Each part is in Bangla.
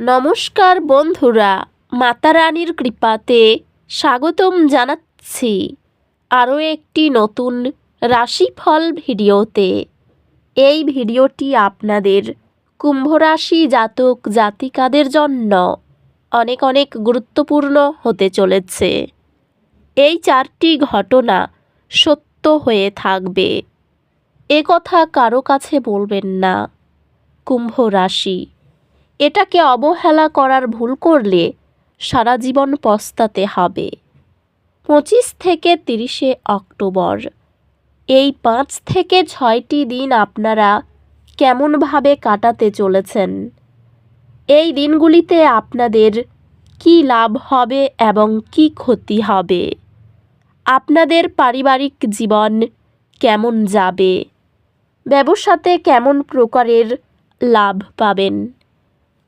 নমস্কার বন্ধুরা মাতা রানীর কৃপাতে স্বাগতম জানাচ্ছি আরও একটি নতুন রাশিফল ভিডিওতে। এই ভিডিওটি আপনাদের কুম্ভ রাশি জাতক জাতিকাদের জন্য অনেক অনেক গুরুত্বপূর্ণ হতে চলেছে। এই চারটি ঘটনা সত্য হয়ে থাকবে। এ কথা কারও কাছে বলবেন না। কুম্ভ রাশি এটাকে অবহেলা করার ভুল করলে সারা জীবন পস্তাতে হবে। পঁচিশ থেকে তিরিশে অক্টোবর। এই পাঁচ থেকে ছয়টি দিন আপনারা কেমনভাবে কাটাতে চলেছেন? এই দিনগুলিতে আপনাদের কি লাভ হবে এবং কি ক্ষতি হবে? আপনাদের পারিবারিক জীবন কেমন যাবে? ব্যবসাতে কেমন প্রকারের লাভ পাবেন?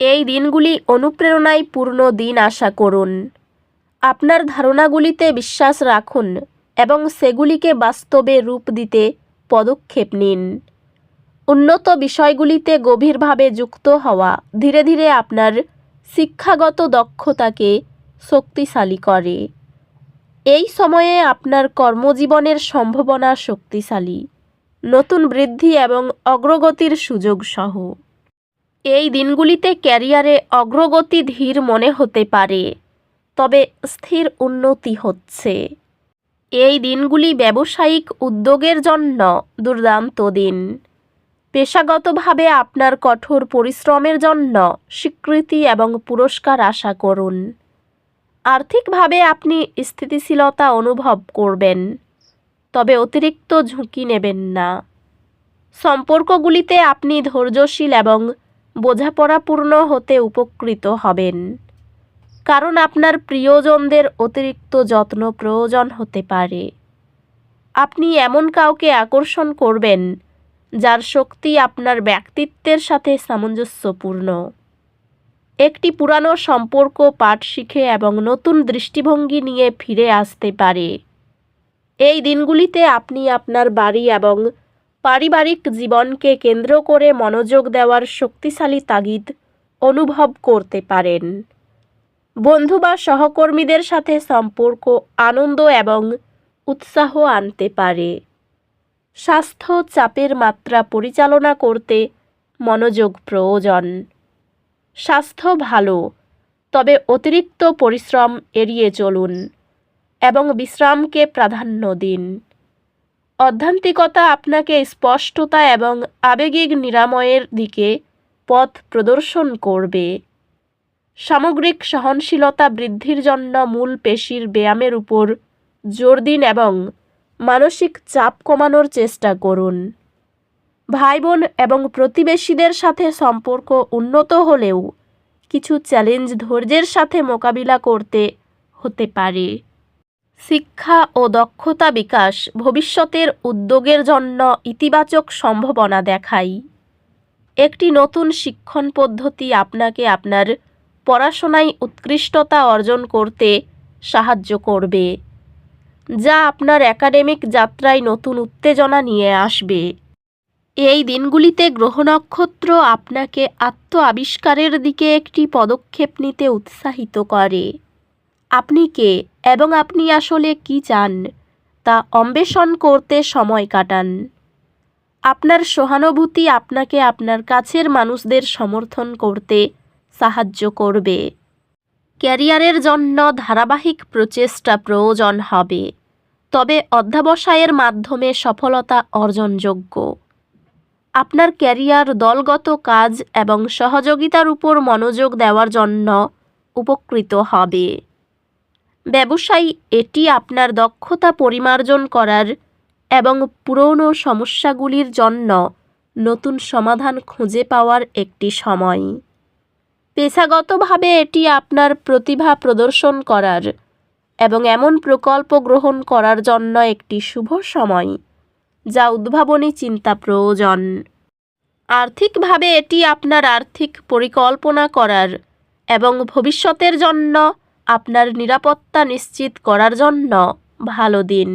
এই দিনগুলি অনুপ্রেরণায় পূর্ণ দিন আশা করুন। আপনার ধারণাগুলিতে বিশ্বাস রাখুন এবং সেগুলিকে বাস্তবে রূপ দিতে পদক্ষেপ নিন। উন্নত বিষয়গুলিতে গভীরভাবে যুক্ত হওয়া ধীরে ধীরে আপনার শিক্ষাগত দক্ষতাকে শক্তিশালী করে। এই সময়ে আপনার কর্মজীবনের সম্ভাবনা শক্তিশালী। নতুন বৃদ্ধি এবং অগ্রগতির সুযোগ সহ। এই দিনগুলিতে ক্যারিয়ারে অগ্রগতি ধীর মনে হতে পারে, তবে স্থির উন্নতি হচ্ছে। এই দিনগুলি ব্যবসায়িক উদ্যোগের জন্য দুর্দান্ত দিন। পেশাগতভাবে আপনার কঠোর পরিশ্রমের জন্য স্বীকৃতি এবং পুরস্কার আশা করুন। আর্থিকভাবে আপনি স্থিতিশীলতা অনুভব করবেন, তবে অতিরিক্ত ঝুঁকি নেবেন না। সম্পর্কগুলিতে আপনি ধৈর্যশীল এবং বোঝাপড়াপূর্ণ হতে উপকৃত হবেন। কারণ আপনার প্রিয়জনদের অতিরিক্ত যত্ন প্রয়োজন হতে পারে। আপনি এমন কাউকে আকর্ষণ করবেন, যার শক্তি আপনার ব্যক্তিত্বের সাথে সামঞ্জস্যপূর্ণ। একটি পুরানো সম্পর্ক পাঠ শিখে এবং নতুন দৃষ্টিভঙ্গি নিয়ে ফিরে আসতে পারে। এই দিনগুলিতে আপনি আপনার বাড়ি এবং পারিবারিক জীবনকে কেন্দ্র করে মনোযোগ দেওয়ার শক্তিশালী তাগিদ অনুভব করতে পারেন। বন্ধু বা সহকর্মীদের সাথে সম্পর্ক, আনন্দ এবং উৎসাহ আনতে পারে। স্বাস্থ্য চাপের মাত্রা পরিচালনা করতে মনোযোগ প্রয়োজন। স্বাস্থ্য ভালো, তবে অতিরিক্ত পরিশ্রম এড়িয়ে চলুন এবং বিশ্রামকে প্রাধান্য দিন। অধ্যান্তিকতা আপনাকে স্পষ্টতা এবং আবেগিক নিরাময়ের দিকে পথ প্রদর্শন করবে। সামগ্রিক সহনশীলতা বৃদ্ধির জন্য মূল পেশির ব্যায়ামের উপর জোর দিন এবং মানসিক চাপ কমানোর চেষ্টা করুন। ভাই বোন এবং প্রতিবেশীদের সাথে সম্পর্ক উন্নত হলেও কিছু চ্যালেঞ্জ ধৈর্যের সাথে মোকাবিলা করতে হতে পারে। শিক্ষা ও দক্ষতা বিকাশ ভবিষ্যতের উদ্যোগের জন্য ইতিবাচক সম্ভাবনা দেখাই। একটি নতুন শিক্ষণ পদ্ধতি আপনাকে আপনার পড়াশোনায় উৎকৃষ্টতা অর্জন করতে সাহায্য করবে, যা আপনার একাডেমিক যাত্রায় নতুন উত্তেজনা নিয়ে আসবে। এই দিনগুলিতে গ্রহ নক্ষত্র আপনাকে আত্ম আবিষ্কারের দিকে একটি পদক্ষেপ নিতে উৎসাহিত করে। আপনি কে এবং আপনি আসলে কি চান? তা অন্বেষণ করতে সময় কাটান। আপনার সহানুভূতি আপনাকে আপনার কাছের মানুষদের সমর্থন করতে সাহায্য করবে। ক্যারিয়ারের জন্য ধারাবাহিক প্রচেষ্টা প্রয়োজন হবে। তবে অধ্যাবসায়ের মাধ্যমে সফলতা অর্জনযোগ্য। আপনার ক্যারিয়ার দলগত কাজ এবং সহযোগিতার উপর মনোযোগ দেওয়ার জন্য উপকৃত হবে। ব্যবসায়ী, এটি আপনার দক্ষতা পরিমার্জন করার এবং পুরনো সমস্যাগুলির জন্য নতুন সমাধান খুঁজে পাওয়ার একটি সময়। পেশাগতভাবে এটি আপনার প্রতিভা প্রদর্শন করার এবং এমন প্রকল্প গ্রহণ করার জন্য একটি শুভ সময়, যা উদ্ভাবনী চিন্তা প্রয়োজন। আর্থিকভাবে এটি আপনার আর্থিক পরিকল্পনা করার এবং ভবিষ্যতের জন্য আপনার নিরাপত্তা নিশ্চিত করার জন্য ভালো দিন।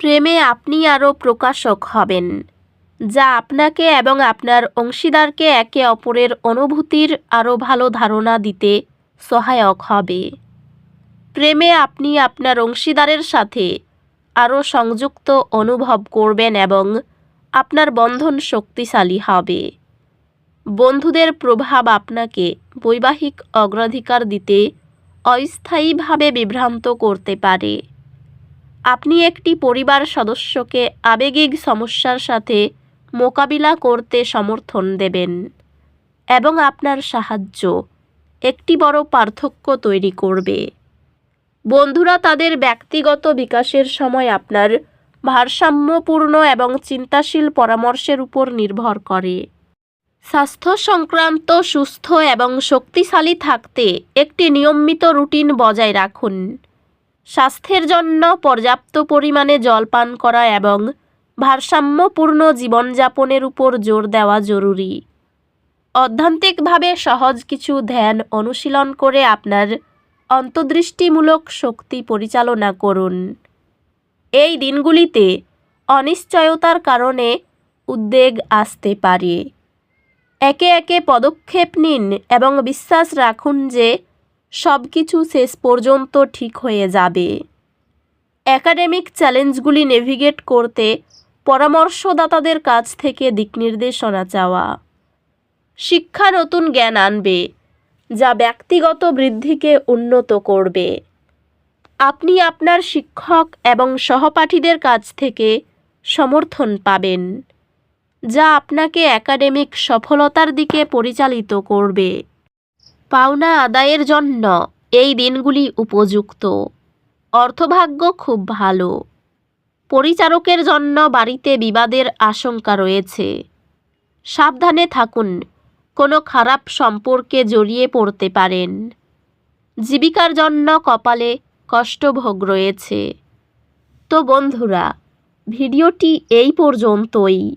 প্রেমে আপনি আরও প্রকাশক হবেন, যা আপনাকে এবং আপনার অংশীদারকে একে অপরের অনুভূতির আরও ভালো ধারণা দিতে সহায়ক হবে। প্রেমে আপনি আপনার অংশীদারের সাথে আরও সংযুক্ত অনুভব করবেন এবং আপনার বন্ধন শক্তিশালী হবে। বন্ধুদের প্রভাব আপনাকে বৈবাহিক অগ্রাধিকার দিতে অস্থায়ীভাবে বিভ্রান্ত করতে পারে। আপনি একটি পরিবার সদস্যকে আবেগিক সমস্যার সাথে মোকাবিলা করতে সমর্থন দেবেন এবং আপনার সাহায্য একটি বড় পার্থক্য তৈরি করবে। বন্ধুরা, তাদের ব্যক্তিগত বিকাশের সময় আপনার ভারসাম্যপূর্ণ এবং চিন্তাশীল পরামর্শের উপর নির্ভর করে। স্বাস্থ্য সংক্রান্ত, সুস্থ এবং শক্তিশালী থাকতে একটি নিয়মিত রুটিন বজায় রাখুন। স্বাস্থ্যের জন্য পর্যাপ্ত পরিমাণে জল পান করা এবং ভারসাম্যপূর্ণ জীবনযাপনের উপর জোর দেওয়া জরুরি। অধ্যান্তিকভাবে সহজ কিছু ধ্যান অনুশীলন করে আপনার অন্তর্দৃষ্টিমূলক শক্তি পরিচালনা করুন। এই দিনগুলিতে অনিশ্চয়তার কারণে উদ্বেগ আসতে পারে। একে একে পদক্ষেপ নিন এবং বিশ্বাস রাখুন যে সব কিছু শেষ পর্যন্ত ঠিক হয়ে যাবে। একাডেমিক চ্যালেঞ্জগুলি নেভিগেট করতে পরামর্শদাতাদের কাছ থেকে দিকনির্দেশনা চাওয়া। শিক্ষা নতুন জ্ঞান আনবে, যা ব্যক্তিগত বৃদ্ধিকে উন্নত করবে। আপনি আপনার শিক্ষক এবং সহপাঠীদের কাছ থেকে সমর্থন পাবেন। যা আপনাকে একাডেমিক সফলতার দিকে পরিচালিত করবে। পাওনা আদায়ের জন্য এই দিনগুলি উপযুক্ত। অর্থভাগ্য খুব ভালো। পরিচারকের জন্য বাড়িতে বিবাদের আশঙ্কা রয়েছে। সাবধানে থাকুন, কোনো খারাপ সম্পর্কে জড়িয়ে পড়তে পারেন। জীবিকার জন্য কপালে কষ্টভোগ রয়েছে। তো বন্ধুরা, ভিডিওটি এই পর্যন্তই।